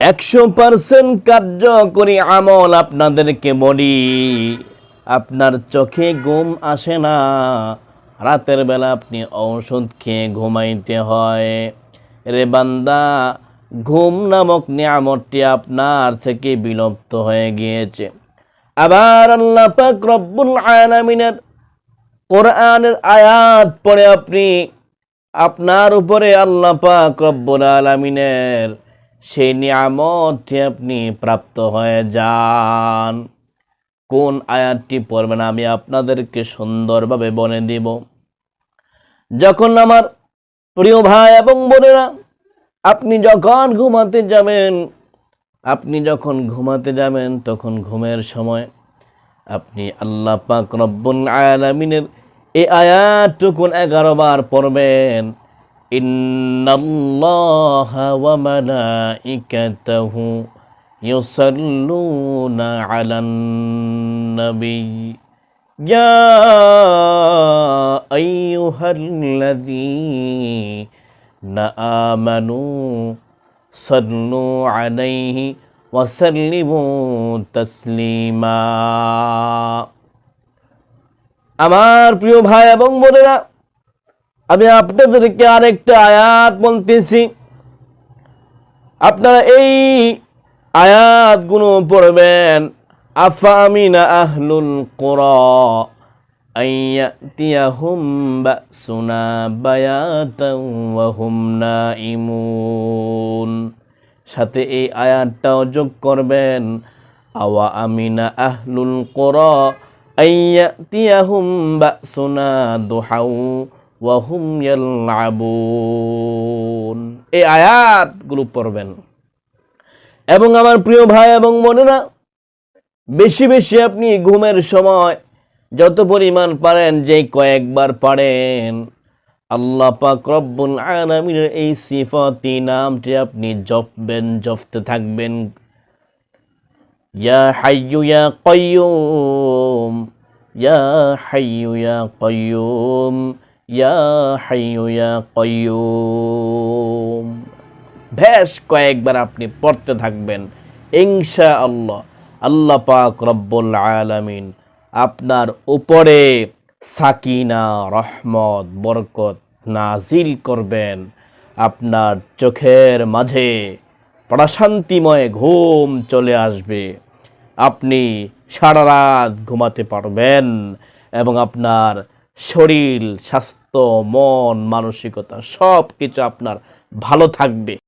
একশো পার্সেন্ট কার্যকরী আমল আপনাদেরকে বলি, আপনার চোখে ঘুম আসে না, রাতের বেলা আপনি ঔষধ খেয়ে ঘুমাইতে হয়। রে বান্দা, ঘুম নামক নিয়ামতটি আপনার থেকে বিলুপ্ত হয়ে গিয়েছে। আবার আল্লাহ পাক রব্বুল আলামিনের কোরআনের আয়াত পড়ে আপনি, আপনার উপরে আল্লাহ পাক রব্বুল আলামিনের সেই নিয়ামতটি আপনি প্রাপ্ত হয়ে যান। কোন আয়াতটি পড়বেন আমি আপনাদেরকে সুন্দরভাবে বলে দিব। যখন আমার প্রিয় ভাই এবং বোনেরা, আপনি যখন ঘুমাতে যাবেন, আপনি যখন ঘুমাতে যাবেন, তখন ঘুমের সময় আপনি আল্লাহ পাক রব্বুল আলামিনের এই আয়াতটুকুন এগারো বার পড়বেন। ইন্নাল্লাহা ওয়া মালাইকাতাহু ইউসাল্লুনা আলান নবী يا أيها الذين آمنوا صلوا عليه وسلموا تسليما আমার প্রিয় ভাই এবং বোনেরা আমি আপনাদেরকে আরেকটা আয়াত বলতেছি। আপনারা এই আয়াতগুলো পড়বেন, আফামিনা আহলুল কোরা সাথে এই আয়াতটাও যোগ করবেন, আওয়া আমিনা আহলুল কোরা আইয়াতিয়াহুম বাসুনা দুহাউ ওয়া হুম ইয়ালআবুন এই আয়াতগুলো পড়বেন। এবং আমার প্রিয় ভাই এবং বোনেরা, বেশি বেশি আপনি ঘুমের সময় যত পরিমাণ পারেন, যে কয়েকবার পারেন, আল্লাহ পাক রব্বুল আলামিনের এই সিফাতি নামটি আপনি জপবেন, জপতে থাকবেন। ইয়া হাইয়ু, ইয়া কাইয়ুম, ইয়া হাইয়ু, ইয়া কাইয়ুম। ইয়া বেশ কয়েকবার আপনি পড়তে থাকবেন ইনশা আল্লাহ আল্লাহ পাক রব্বুল আলামিন আপনার উপরে সাকিনা, রহমত, বরকত নাজিল করবেন। আপনার চোখের মাঝে প্রশান্তিময় ঘুম চলে আসবে। আপনি সারা রাত ঘুমাতে পারবেন এবং আপনার শরীর স্বাস্থ্য মন মানসিকতা সব কিছু আপনার ভালো থাকবে।